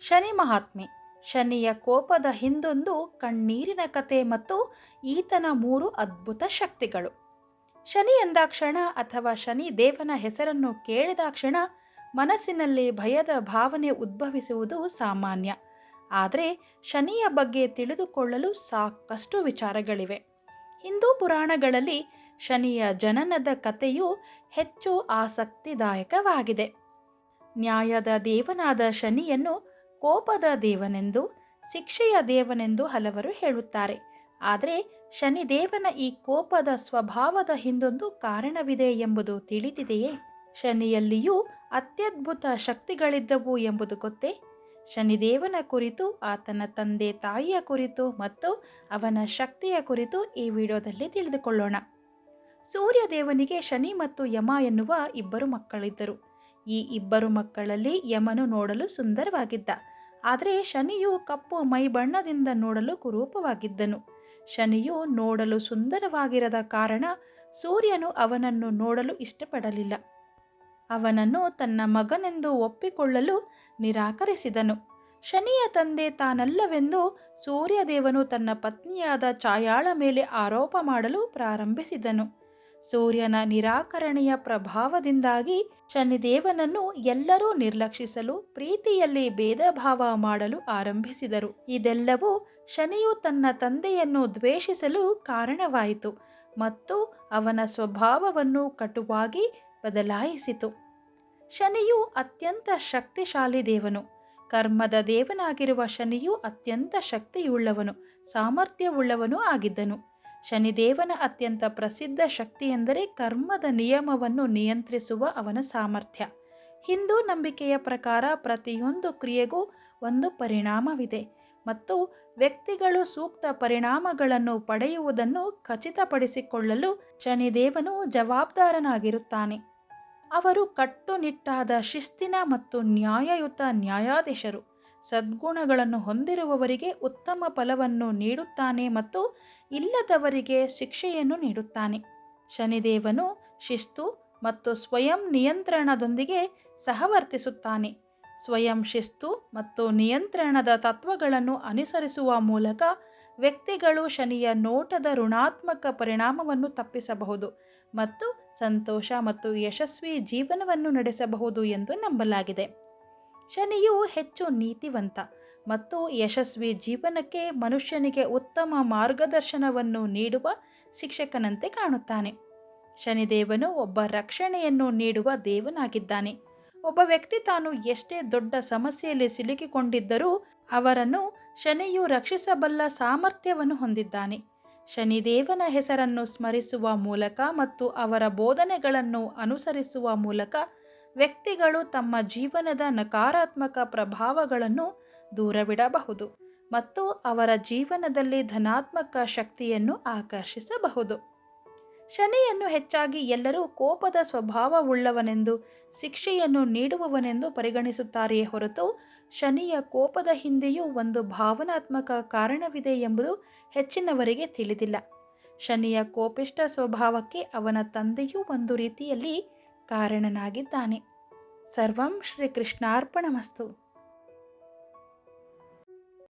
ಶನಿ ಮಹಾತ್ಮೆ. ಶನಿಯ ಕೋಪದ ಹಿಂದೊಂದು ಕಣ್ಣೀರಿನ ಕತೆ ಮತ್ತು ಈತನ ಮೂರು ಅದ್ಭುತ ಶಕ್ತಿಗಳು. ಶನಿ ಎಂದಾಕ್ಷಣ ಅಥವಾ ಶನಿ ದೇವನ ಹೆಸರನ್ನು ಕೇಳಿದಾಕ್ಷಣ ಮನಸ್ಸಿನಲ್ಲಿ ಭಯದ ಭಾವನೆ ಉದ್ಭವಿಸುವುದು ಸಾಮಾನ್ಯ. ಆದರೆ ಶನಿಯ ಬಗ್ಗೆ ತಿಳಿದುಕೊಳ್ಳಲು ಸಾಕಷ್ಟು ವಿಚಾರಗಳಿವೆ. ಹಿಂದೂ ಪುರಾಣಗಳಲ್ಲಿ ಶನಿಯ ಜನನದ ಕಥೆಯು ಹೆಚ್ಚು ಆಸಕ್ತಿದಾಯಕವಾಗಿದೆ. ನ್ಯಾಯದ ದೇವನಾದ ಶನಿಯನ್ನು ಕೋಪದ ದೇವನೆಂದು, ಶಿಕ್ಷೆಯ ದೇವನೆಂದು ಹಲವರು ಹೇಳುತ್ತಾರೆ. ಆದರೆ ಶನಿದೇವನ ಈ ಕೋಪದ ಸ್ವಭಾವದ ಹಿಂದೊಂದು ಕಾರಣವಿದೆ ಎಂಬುದು ತಿಳಿದಿದೆಯೇ? ಶನಿಯಲ್ಲಿಯೂ ಅತ್ಯದ್ಭುತ ಶಕ್ತಿಗಳಿದ್ದವು ಎಂಬುದು ಗೊತ್ತೇ? ಶನಿದೇವನ ಕುರಿತು, ಆತನ ತಂದೆ ತಾಯಿಯ ಕುರಿತು ಮತ್ತು ಅವನ ಶಕ್ತಿಯ ಕುರಿತು ಈ ವಿಡಿಯೋದಲ್ಲಿ ತಿಳಿದುಕೊಳ್ಳೋಣ. ಸೂರ್ಯ ದೇವನಿಗೆ ಶನಿ ಮತ್ತು ಯಮ ಎನ್ನುವ ಇಬ್ಬರು ಮಕ್ಕಳಿದ್ದರು. ಈ ಇಬ್ಬರು ಮಕ್ಕಳಲ್ಲಿ ಯಮನು ನೋಡಲು ಸುಂದರವಾಗಿದ್ದ. ಆದರೆ ಶನಿಯು ಕಪ್ಪು ಮೈ ಬಣ್ಣದಿಂದ ನೋಡಲು ಕುರೂಪವಾಗಿದ್ದನು. ಶನಿಯು ನೋಡಲು ಸುಂದರವಾಗಿರದ ಕಾರಣ ಸೂರ್ಯನು ಅವನನ್ನು ನೋಡಲು ಇಷ್ಟಪಡಲಿಲ್ಲ. ಅವನನ್ನು ತನ್ನ ಮಗನೆಂದು ಒಪ್ಪಿಕೊಳ್ಳಲು ನಿರಾಕರಿಸಿದನು. ಶನಿಯ ತಂದೆ ತಾನಲ್ಲವೆಂದು ಸೂರ್ಯದೇವನು ತನ್ನ ಪತ್ನಿಯಾದ ಛಾಯಾಳ ಮೇಲೆ ಆರೋಪ ಮಾಡಲು ಪ್ರಾರಂಭಿಸಿದನು. ಸೂರ್ಯನ ನಿರಾಕರಣೆಯ ಪ್ರಭಾವದಿಂದಾಗಿ ಶನಿದೇವನನ್ನು ಎಲ್ಲರೂ ನಿರ್ಲಕ್ಷಿಸಲು ಪ್ರೀತಿಯಲ್ಲಿ ಭೇದ ಭಾವ ಮಾಡಲು ಆರಂಭಿಸಿದರು. ಇದೆಲ್ಲವೂ ಶನಿಯು ತನ್ನ ತಂದೆಯನ್ನು ದ್ವೇಷಿಸಲು ಕಾರಣವಾಯಿತು ಮತ್ತು ಅವನ ಸ್ವಭಾವವನ್ನು ಕಟುವಾಗಿ ಬದಲಾಯಿಸಿತು. ಶನಿಯು ಅತ್ಯಂತ ಶಕ್ತಿಶಾಲಿ ದೇವನು. ಕರ್ಮದ ದೇವನಾಗಿರುವ ಶನಿಯು ಅತ್ಯಂತ ಶಕ್ತಿಯುಳ್ಳವನು, ಸಾಮರ್ಥ್ಯವುಳ್ಳವನೂ ಆಗಿದ್ದನು. ಶನಿದೇವನ ಅತ್ಯಂತ ಪ್ರಸಿದ್ಧ ಶಕ್ತಿ ಎಂದರೆ ಕರ್ಮದ ನಿಯಮವನ್ನು ನಿಯಂತ್ರಿಸುವ ಅವನ ಸಾಮರ್ಥ್ಯ. ಹಿಂದೂ ನಂಬಿಕೆಯ ಪ್ರಕಾರ ಪ್ರತಿಯೊಂದು ಕ್ರಿಯೆಗೂ ಒಂದು ಪರಿಣಾಮವಿದೆ ಮತ್ತು ವ್ಯಕ್ತಿಗಳು ಸೂಕ್ತ ಪರಿಣಾಮಗಳನ್ನು ಪಡೆಯುವುದನ್ನು ಖಚಿತಪಡಿಸಿಕೊಳ್ಳಲು ಶನಿದೇವನು ಜವಾಬ್ದಾರನಾಗಿರುತ್ತಾನೆ. ಅವರು ಕಟ್ಟುನಿಟ್ಟಾದ ಶಿಸ್ತಿನ ಮತ್ತು ನ್ಯಾಯಯುತ ನ್ಯಾಯಾಧೀಶರು. ಸದ್ಗುಣಗಳನ್ನು ಹೊಂದಿರುವವರಿಗೆ ಉತ್ತಮ ಫಲವನ್ನು ನೀಡುತ್ತಾನೆ ಮತ್ತು ಇಲ್ಲದವರಿಗೆ ಶಿಕ್ಷೆಯನ್ನು ನೀಡುತ್ತಾನೆ. ಶನಿದೇವನು ಶಿಸ್ತು ಮತ್ತು ಸ್ವಯಂ ನಿಯಂತ್ರಣದೊಂದಿಗೆ ಸಹವರ್ತಿಸುತ್ತಾನೆ. ಸ್ವಯಂ ಶಿಸ್ತು ಮತ್ತು ನಿಯಂತ್ರಣದ ತತ್ವಗಳನ್ನು ಅನುಸರಿಸುವ ಮೂಲಕ ವ್ಯಕ್ತಿಗಳು ಶನಿಯ ನೋಟದ ಋಣಾತ್ಮಕ ಪರಿಣಾಮವನ್ನು ತಪ್ಪಿಸಬಹುದು ಮತ್ತು ಸಂತೋಷ ಮತ್ತು ಯಶಸ್ವಿ ಜೀವನವನ್ನು ನಡೆಸಬಹುದು ಎಂದು ನಂಬಲಾಗಿದೆ. ಶನಿಯು ಹೆಚ್ಚು ನೀತಿವಂತ ಮತ್ತು ಯಶಸ್ವಿ ಜೀವನಕ್ಕೆ ಮನುಷ್ಯನಿಗೆ ಉತ್ತಮ ಮಾರ್ಗದರ್ಶನವನ್ನು ನೀಡುವ ಶಿಕ್ಷಕನಂತೆ ಕಾಣುತ್ತಾನೆ. ಶನಿದೇವನು ಒಬ್ಬ ರಕ್ಷಣೆಯನ್ನು ನೀಡುವ ದೇವನಾಗಿದ್ದಾನೆ. ಒಬ್ಬ ವ್ಯಕ್ತಿ ತಾನು ಎಷ್ಟೇ ದೊಡ್ಡ ಸಮಸ್ಯೆಯಲ್ಲಿ ಸಿಲುಕಿಕೊಂಡಿದ್ದರೂ ಅವರನ್ನು ಶನಿಯು ರಕ್ಷಿಸಬಲ್ಲ ಸಾಮರ್ಥ್ಯವನ್ನು ಹೊಂದಿದ್ದಾನೆ. ಶನಿದೇವನ ಹೆಸರನ್ನು ಸ್ಮರಿಸುವ ಮೂಲಕ ಮತ್ತು ಅವರ ಬೋಧನೆಗಳನ್ನು ಅನುಸರಿಸುವ ಮೂಲಕ ವ್ಯಕ್ತಿಗಳು ತಮ್ಮ ಜೀವನದ ನಕಾರಾತ್ಮಕ ಪ್ರಭಾವಗಳನ್ನು ದೂರವಿಡಬಹುದು ಮತ್ತು ಅವರ ಜೀವನದಲ್ಲಿ ಧನಾತ್ಮಕ ಶಕ್ತಿಯನ್ನು ಆಕರ್ಷಿಸಬಹುದು. ಶನಿಯನ್ನು ಹೆಚ್ಚಾಗಿ ಎಲ್ಲರೂ ಕೋಪದ ಸ್ವಭಾವವುಳ್ಳವನೆಂದು, ಶಿಕ್ಷೆಯನ್ನು ನೀಡುವವನೆಂದು ಪರಿಗಣಿಸುತ್ತಾರೆಯೇ ಹೊರತು, ಶನಿಯ ಕೋಪದ ಹಿಂದೆಯೂ ಒಂದು ಭಾವನಾತ್ಮಕ ಕಾರಣವಿದೆ ಎಂಬುದು ಹೆಚ್ಚಿನವರಿಗೆ ತಿಳಿದಿಲ್ಲ. ಶನಿಯ ಕೋಪಿಷ್ಟ ಸ್ವಭಾವಕ್ಕೆ ಅವನ ತಂದೆಯೂ ಒಂದು ರೀತಿಯಲ್ಲಿ ಕಾರಣನಾಗಿದ್ದಾನೆ. ಸರ್ವಂ ಶ್ರೀಕೃಷ್ಣಾರ್ಪಣಮಸ್ತು.